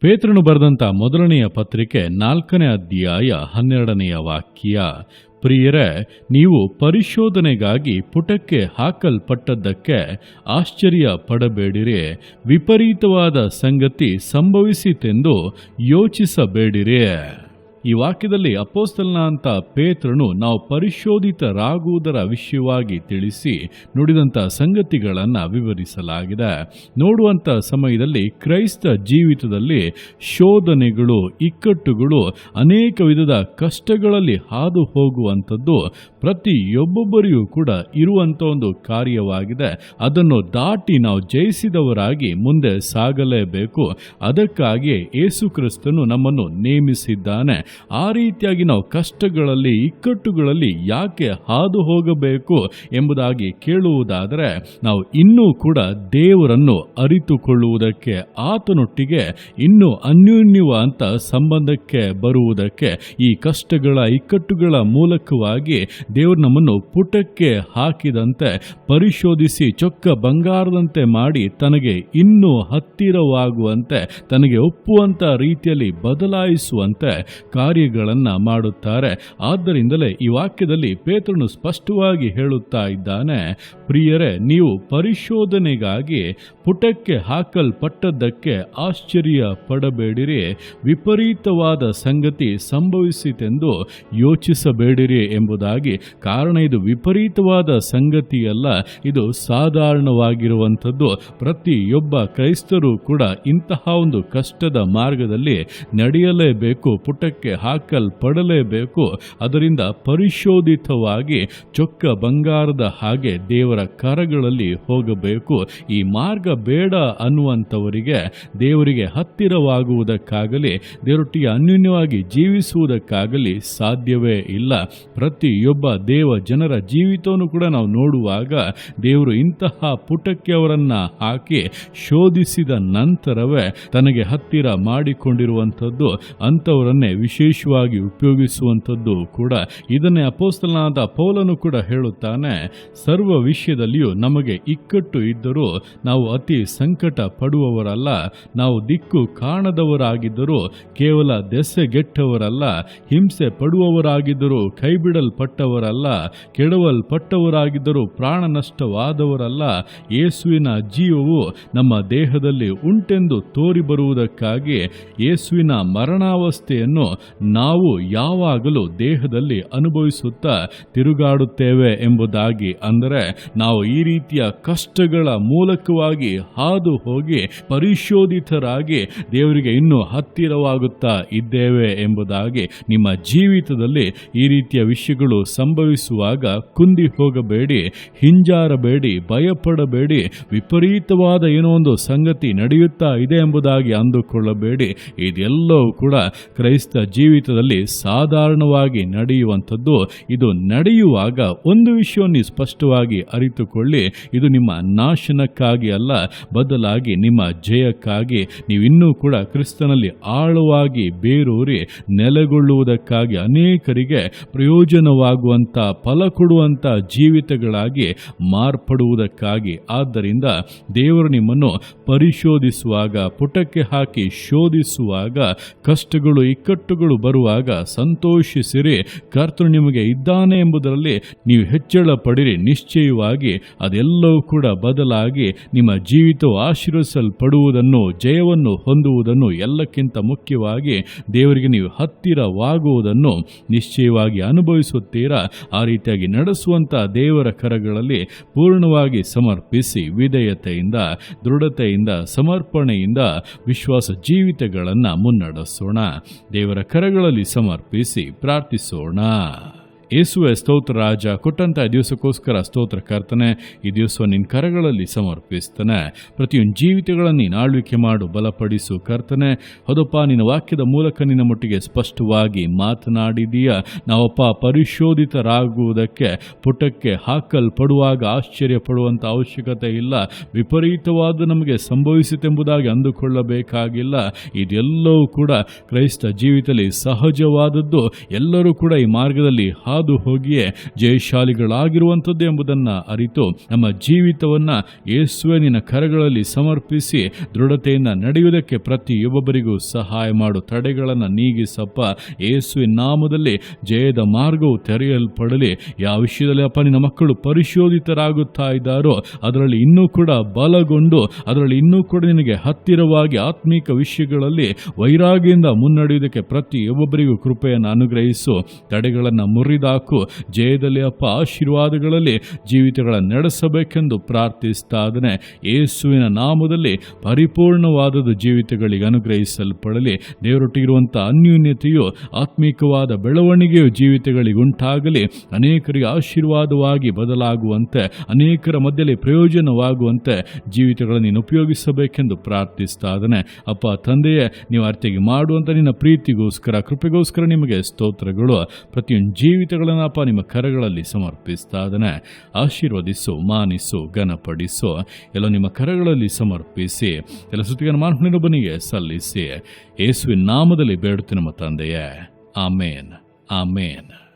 ಪೇತ್ರನು ಬರೆದಂಥ ಮೊದಲನೆಯ ಪತ್ರಿಕೆ ನಾಲ್ಕನೇ ಅಧ್ಯಾಯ ಹನ್ನೆರಡನೆಯ ವಾಕ್ಯ. ಪ್ರಿಯರೇ, ನೀವು ಪರಿಶೋಧನೆಗಾಗಿ ಪುಟಕ್ಕೆ ಹಾಕಲ್ಪಟ್ಟದ್ದಕ್ಕೆ ಆಶ್ಚರ್ಯ ಪಡಬೇಡಿರಿ ವಿಪರೀತವಾದ ಸಂಗತಿ ಸಂಭವಿಸಿತೆಂದು ಯೋಚಿಸಬೇಡಿರಿ. ಈ ವಾಕ್ಯದಲ್ಲಿ ಅಪೋಸ್ತಲ್ನ ಅಂತ ಪೇತ್ರನು ನಾವು ಪರಿಶೋಧಿತರಾಗುವುದರ ವಿಷಯವಾಗಿ ತಿಳಿಸಿ ನುಡಿದಂಥ ಸಂಗತಿಗಳನ್ನು ವಿವರಿಸಲಾಗಿದೆ. ನೋಡುವಂಥ ಸಮಯದಲ್ಲಿ ಕ್ರೈಸ್ತ ಜೀವಿತದಲ್ಲಿ ಶೋಧನೆಗಳು, ಇಕ್ಕಟ್ಟುಗಳು ಅನೇಕ ವಿಧದ ಕಷ್ಟಗಳಲ್ಲಿ ಹಾದು ಹೋಗುವಂಥದ್ದು ಪ್ರತಿಯೊಬ್ಬೊಬ್ಬರಿಗೂ ಕೂಡ ಇರುವಂಥ ಒಂದು ಕಾರ್ಯವಾಗಿದೆ. ಅದನ್ನು ದಾಟಿ ನಾವು ಜಯಿಸಿದವರಾಗಿ ಮುಂದೆ ಸಾಗಲೇಬೇಕು. ಅದಕ್ಕಾಗಿಯೇ ಯೇಸು ನಮ್ಮನ್ನು ನೇಮಿಸಿದ್ದಾನೆ. ಆ ರೀತಿಯಾಗಿ ನಾವು ಕಷ್ಟಗಳಲ್ಲಿ, ಇಕ್ಕಟ್ಟುಗಳಲ್ಲಿ ಯಾಕೆ ಹಾದು ಹೋಗಬೇಕು ಎಂಬುದಾಗಿ ಕೇಳುವುದಾದರೆ, ನಾವು ಇನ್ನೂ ಕೂಡ ದೇವರನ್ನು ಅರಿತುಕೊಳ್ಳುವುದಕ್ಕೆ, ಆತನೊಟ್ಟಿಗೆ ಇನ್ನೂ ಅನ್ಯೋನ್ಯವಂತ ಸಂಬಂಧಕ್ಕೆ ಬರುವುದಕ್ಕೆ, ಈ ಕಷ್ಟಗಳ, ಇಕ್ಕಟ್ಟುಗಳ ಮೂಲಕವಾಗಿ ದೇವರು ನಮ್ಮನ್ನು ಪುಟಕ್ಕೆ ಹಾಕಿದಂತೆ, ಪರಿಶೋಧಿಸಿ, ಚೊಕ್ಕ ಬಂಗಾರದಂತೆ ಮಾಡಿ ತನಗೆ ಇನ್ನೂ ಹತ್ತಿರವಾಗುವಂತೆ, ತನಗೆ ಒಪ್ಪುವಂಥ ರೀತಿಯಲ್ಲಿ ಬದಲಾಯಿಸುವಂತೆ ಕಾರ್ಯಗಳನ್ನು ಮಾಡುತ್ತಾರೆ. ಆದ್ದರಿಂದಲೇ ಈ ವಾಕ್ಯದಲ್ಲಿ ಪೇತ್ರನು ಸ್ಪಷ್ಟವಾಗಿ ಹೇಳುತ್ತಾ ಇದ್ದಾನೆ, ಪ್ರಿಯರೇ, ನೀವು ಪರಿಶೋಧನೆಗಾಗಿ ಪುಟಕ್ಕೆ ಹಾಕಲ್ಪಟ್ಟದ್ದಕ್ಕೆ ಆಶ್ಚರ್ಯ ಪಡಬೇಡಿರಿ ವಿಪರೀತವಾದ ಸಂಗತಿ ಸಂಭವಿಸಿತೆಂದು ಯೋಚಿಸಬೇಡಿರಿ ಎಂಬುದಾಗಿ. ಕಾರಣ ಇದು ವಿಪರೀತವಾದ ಸಂಗತಿಯಲ್ಲ, ಇದು ಸಾಧಾರಣವಾಗಿರುವಂಥದ್ದು. ಪ್ರತಿಯೊಬ್ಬ ಕ್ರೈಸ್ತರು ಕೂಡ ಇಂತಹ ಒಂದು ಕಷ್ಟದ ಮಾರ್ಗದಲ್ಲಿ ನಡೆಯಲೇಬೇಕು. ಪುಟಕ್ಕೆ ಹಾಕಲ್ಪಡಲೇಬೇಕು. ಅದರಿಂದ ಪರಿಶೋಧಿತವಾಗಿ ಚೊಕ್ಕ ಬಂಗಾರದ ಹಾಗೆ ದೇವರ ಕರಗಳಲ್ಲಿ ಹೋಗಬೇಕು. ಈ ಮಾರ್ಗ ಬೇಡ ಅನ್ನುವಂಥವರಿಗೆ ದೇವರಿಗೆ ಹತ್ತಿರವಾಗುವುದಕ್ಕಾಗಲಿ, ದೇವರೊಟ್ಟಿಗೆ ಅನ್ಯೂನ್ಯವಾಗಿ ಜೀವಿಸುವುದಕ್ಕಾಗಲಿ ಸಾಧ್ಯವೇ ಇಲ್ಲ. ಪ್ರತಿಯೊಬ್ಬ ದೇವ ಜನರ ಜೀವಿತವನ್ನು ಕೂಡ ನಾವು ನೋಡುವಾಗ ದೇವರು ಇಂತಹ ಪುಟಕ್ಕೆ ಅವರನ್ನು ಹಾಕಿ ಶೋಧಿಸಿದ ನಂತರವೇ ತನಗೆ ಹತ್ತಿರ ಮಾಡಿಕೊಂಡಿರುವಂಥದ್ದು ಅಂಥವರನ್ನೇ ವಿಶೇಷವಾಗಿ ಉಪಯೋಗಿಸುವಂಥದ್ದು ಕೂಡ ಇದನ್ನೇ ಅಪೋಸ್ತಲನಾದ ಪೌಲನು ಕೂಡ ಹೇಳುತ್ತಾನೆ. ಸರ್ವ ವಿಷಯದಲ್ಲಿಯೂ ನಮಗೆ ಇಕ್ಕಟ್ಟು ಇದ್ದರೂ ನಾವು ಅತಿ ಸಂಕಟ ಪಡುವವರಲ್ಲ ನಾವು ದಿಕ್ಕು ಕಾಣದವರಾಗಿದ್ದರೂ, ಕೇವಲ ದೆಸೆಗೆಟ್ಟವರಲ್ಲ. ಹಿಂಸೆ ಪಡುವವರಾಗಿದ್ದರೂ, ಕೈಬಿಡಲ್ಪಟ್ಟವರಲ್ಲ. ಕೆಡವಲ್ಪಟ್ಟವರಾಗಿದ್ದರೂ, ಪ್ರಾಣ ನಷ್ಟವಾದವರಲ್ಲ. ಯೇಸುವಿನ ಜೀವವು ನಮ್ಮ ದೇಹದಲ್ಲಿ ಉಂಟೆಂದು ತೋರಿ ಬರುವುದಕ್ಕಾಗಿ ಯೇಸುವಿನ ಮರಣಾವಸ್ಥೆಯನ್ನು ನಾವು ಯಾವಾಗಲೂ ದೇಹದಲ್ಲಿ ಅನುಭವಿಸುತ್ತಾ ತಿರುಗಾಡುತ್ತೇವೆ ಎಂಬುದಾಗಿ ಅಂದರೆ ನಾವು ಈ ರೀತಿಯ ಕಷ್ಟಗಳ ಮೂಲಕವಾಗಿ ಹಾದು ಹೋಗಿ ಪರಿಶೋಧಿತರಾಗಿ ದೇವರಿಗೆ ಇನ್ನೂ ಹತ್ತಿರವಾಗುತ್ತಾ ಇದ್ದೇವೆ ಎಂಬುದಾಗಿ ನಿಮ್ಮ ಜೀವಿತದಲ್ಲಿ ಈ ರೀತಿಯ ವಿಷಯಗಳು ಸಂಭವಿಸುವಾಗ ಕುಂದಿ ಹೋಗಬೇಡಿ, ಹಿಂಜಾರಬೇಡಿ, ಭಯಪಡಬೇಡಿ, ವಿಪರೀತವಾದ ಏನೋ ಒಂದು ಸಂಗತಿ ನಡೆಯುತ್ತಾ ಇದೆ ಎಂಬುದಾಗಿ ಅಂದುಕೊಳ್ಳಬೇಡಿ. ಇದೆಲ್ಲವೂ ಕೂಡ ಕ್ರೈಸ್ತ ಜೀವಿತದಲ್ಲಿ ಸಾಧಾರಣವಾಗಿ ನಡೆಯುವಂಥದ್ದು, ಇದು ನಡೆಯುವಾಗ ಒಂದು ವಿಷಯವನ್ನು ಸ್ಪಷ್ಟವಾಗಿ ಅರಿತುಕೊಳ್ಳಿ. ಇದು ನಿಮ್ಮ ನಾಶನಕ್ಕಾಗಿ ಅಲ್ಲ, ಬದಲಾಗಿ ನಿಮ್ಮ ಜಯಕ್ಕಾಗಿ. ನೀವಿನ್ನೂ ಕೂಡ ಕ್ರಿಸ್ತನಲ್ಲಿ ಆಳವಾಗಿ ಬೇರೂರಿ ನೆಲೆಗೊಳ್ಳುವುದಕ್ಕಾಗಿ ಅನೇಕರಿಗೆ ಪ್ರಯೋಜನವಾಗುವಂಥ, ಫಲ ಕೊಡುವಂಥ ಜೀವಿತಗಳಾಗಿ ಮಾರ್ಪಡುವುದಕ್ಕಾಗಿ. ಆದ್ದರಿಂದ ದೇವರು ನಿಮ್ಮನ್ನು ಪರಿಶೋಧಿಸುವಾಗ, ಪುಟಕ್ಕೆ ಹಾಕಿ ಶೋಧಿಸುವಾಗ ಕಷ್ಟಗಳು ಬರುವಾಗ ಸಂತೋಷಿಸಿರಿ, ಕರ್ತನು ನಿಮಗೆ ಇದ್ದಾನೆ ಎಂಬುದರಲ್ಲಿ ನೀವು ಹೆಚ್ಚಳ ಪಡಿರಿ ನಿಶ್ಚಯವಾಗಿ ಅದೆಲ್ಲವೂ ಕೂಡ ಬದಲಾಗಿ ನಿಮ್ಮ ಜೀವಿತವು ಆಶೀರ್ವಿಸಲ್ಪಡುವುದನ್ನು ಜಯವನ್ನು ಹೊಂದುವುದನ್ನು ಎಲ್ಲಕ್ಕಿಂತ ಮುಖ್ಯವಾಗಿ ದೇವರಿಗೆ ನೀವು ಹತ್ತಿರವಾಗುವುದನ್ನು ನಿಶ್ಚಯವಾಗಿ ಅನುಭವಿಸುತ್ತೀರಾ? ಆ ರೀತಿಯಾಗಿ ನಡೆಸುವಂಥ ದೇವರ ಕರಗಳಲ್ಲಿ ಪೂರ್ಣವಾಗಿ ಸಮರ್ಪಿಸಿ ವಿಧೇಯತೆಯಿಂದ, ದೃಢತೆಯಿಂದ, ಸಮರ್ಪಣೆಯಿಂದ ವಿಶ್ವಾಸ ಜೀವಿತಗಳನ್ನು ಮುನ್ನಡೆಸೋಣ. ದೇವರ ಕರಗಳಲ್ಲಿ ಸಮರ್ಪಿಸಿ ಪ್ರಾರ್ಥಿಸೋಣ. ಯೇಸುವೆ ಸ್ತೋತ್ರ ರಾಜ ಕೊಟ್ಟಂಥ ದಿವಸಕ್ಕೋಸ್ಕರ ಸ್ತೋತ್ರ ಕರ್ತನೆ, ಈ ದಿವಸ ನಿನ್ನ ಕರಗಳಲ್ಲಿ ಸಮರ್ಪಿಸ್ತಾನೆ. ಪ್ರತಿಯೊಂದು ಜೀವಿತಗಳನ್ನು ನೀನು ಆಳ್ವಿಕೆ ಮಾಡು, ಬಲಪಡಿಸು ಕರ್ತನೆ. ಹೌದಪ್ಪ, ನಿನ್ನ ವಾಕ್ಯದ ಮೂಲಕ ನಿನ್ನ ಮಟ್ಟಿಗೆ ಸ್ಪಷ್ಟವಾಗಿ ಮಾತನಾಡಿದೀಯ. ನಾವಪ್ಪ, ಪರಿಶೋಧಿತರಾಗುವುದಕ್ಕೆ, ಪುಟಕ್ಕೆ ಹಾಕಲ್ಪಡುವಾಗ ಆಶ್ಚರ್ಯ ಪಡುವಂಥ ಅವಶ್ಯಕತೆ ಇಲ್ಲ. ವಿಪರೀತವಾದ ನಮಗೆ ಸಂಭವಿಸಿತೆಂಬುದಾಗಿ ಅಂದುಕೊಳ್ಳಬೇಕಾಗಿಲ್ಲ. ಇದೆಲ್ಲವೂ ಕೂಡ ಕ್ರೈಸ್ತ ಜೀವಿತದಲ್ಲಿ ಸಹಜವಾದದ್ದು. ಎಲ್ಲರೂ ಕೂಡ ಈ ಮಾರ್ಗದಲ್ಲಿ ಹಾದು ಹಾದು ಹೋಗಿಯೇ ಜಯಶಾಲಿಗಳಾಗಿರುವಂಥದ್ದು ಎಂಬುದನ್ನು ಅರಿತು ನಮ್ಮ ಜೀವಿತವನ್ನು ಯೇಸುವಿನ ಕರಗಳಲ್ಲಿ ಸಮರ್ಪಿಸಿ ದೃಢತೆಯಿಂದ ನಡೆಯುವುದಕ್ಕೆ ಪ್ರತಿಯೊಬ್ಬೊಬ್ಬರಿಗೂ ಸಹಾಯ ಮಾಡು. ತಡೆಗಳನ್ನು ನೀಗಿಸಪ್ಪ. ಯೇಸುವಿನ ನಾಮದಲ್ಲಿ ಜಯದ ಮಾರ್ಗವು ತೆರೆಯಲ್ಪಡಲಿ. ಯಾವ ವಿಷಯದಲ್ಲಿ ಅಪ್ಪ ನಿನ್ನ ಮಕ್ಕಳು ಪರಿಶೋಧಿತರಾಗುತ್ತಾ ಇದ್ದಾರೋ, ಅದರಲ್ಲಿ ಇನ್ನೂ ಕೂಡ ಬಲಗೊಂಡು, ಅದರಲ್ಲಿ ಇನ್ನೂ ಕೂಡ ನಿನಗೆ ಹತ್ತಿರವಾಗಿ ಆತ್ಮೀಕ ವಿಷಯಗಳಲ್ಲಿ ವೈರಾಗ್ಯದಿಂದ ಮುನ್ನಡೆಯುವುದಕ್ಕೆ ಪ್ರತಿಯೊಬ್ಬೊಬ್ಬರಿಗೂ ಕೃಪೆಯನ್ನು ಅನುಗ್ರಹಿಸು. ತಡೆಗಳನ್ನು ಮುರಿದಾಕು ಜಯದಲ್ಲಿ ಅಪ್ಪ ಆಶೀರ್ವಾದಗಳಲ್ಲಿ ಜೀವಿತಗಳನ್ನು ನಡೆಸಬೇಕೆಂದು ಪ್ರಾರ್ಥಿಸ್ತಾ ಇದ್ದಾನೆ ಯೇಸುವಿನ ನಾಮದಲ್ಲಿ ಪರಿಪೂರ್ಣವಾದದ್ದು ಜೀವಿತಗಳಿಗೆ ಅನುಗ್ರಹಿಸಲ್ಪಡಲಿ. ದೇವರೊಟ್ಟಿಗಿರುವಂಥ ಅನ್ಯೂನ್ಯತೆಯು, ಆತ್ಮೀಕವಾದ ಬೆಳವಣಿಗೆಯು ಜೀವಿತಗಳಿಗೆ ಉಂಟಾಗಲಿ. ಅನೇಕರಿಗೆ ಆಶೀರ್ವಾದವಾಗಿ ಬದಲಾಗುವಂತೆ, ಅನೇಕರ ಮಧ್ಯದಲ್ಲಿ ಪ್ರಯೋಜನವಾಗುವಂತೆ ಜೀವಿತಗಳನ್ನು ನೀನು ಉಪಯೋಗಿಸಬೇಕೆಂದು ಪ್ರಾರ್ಥಿಸ್ತಾ ಇದ್ದಾನೆ ಅಪ್ಪ, ತಂದೆಯೇ, ನೀವು ಅರ್ಥಿಗೆ ಮಾಡುವಂಥ ನಿನ್ನ ಪ್ರೀತಿಗೋಸ್ಕರ, ಕೃಪೆಗೋಸ್ಕರ ನಿಮಗೆ ಸ್ತೋತ್ರಗಳು. ಪ್ರತಿಯೊಂದು ಜೀವಿತಗಳನ್ನು ಅಪ್ಪ ನಿಮ್ಮ ಕರಗಳಲ್ಲಿ ಸಮರ್ಪಿಸ್ತಾ ಅದನ್ನು ಆಶೀರ್ವದಿಸು, ಮಾನಿಸು, ಘನಪಡಿಸು. ಎಲ್ಲ ನಿಮ್ಮ ಕರಗಳಲ್ಲಿ ಸಮರ್ಪಿಸಿ, ಎಲ್ಲ ಸುತ್ತಿಗೆ ಮಾನವನಿಗೆ ಸಲ್ಲಿಸಿ. ಯೇಸುವಿನ ನಾಮದಲ್ಲಿ ಬೇಡುತ್ತೆ ನಮ್ಮ ತಂದೆಯೇ. ಆಮೇನ್. ಆಮೇನ್.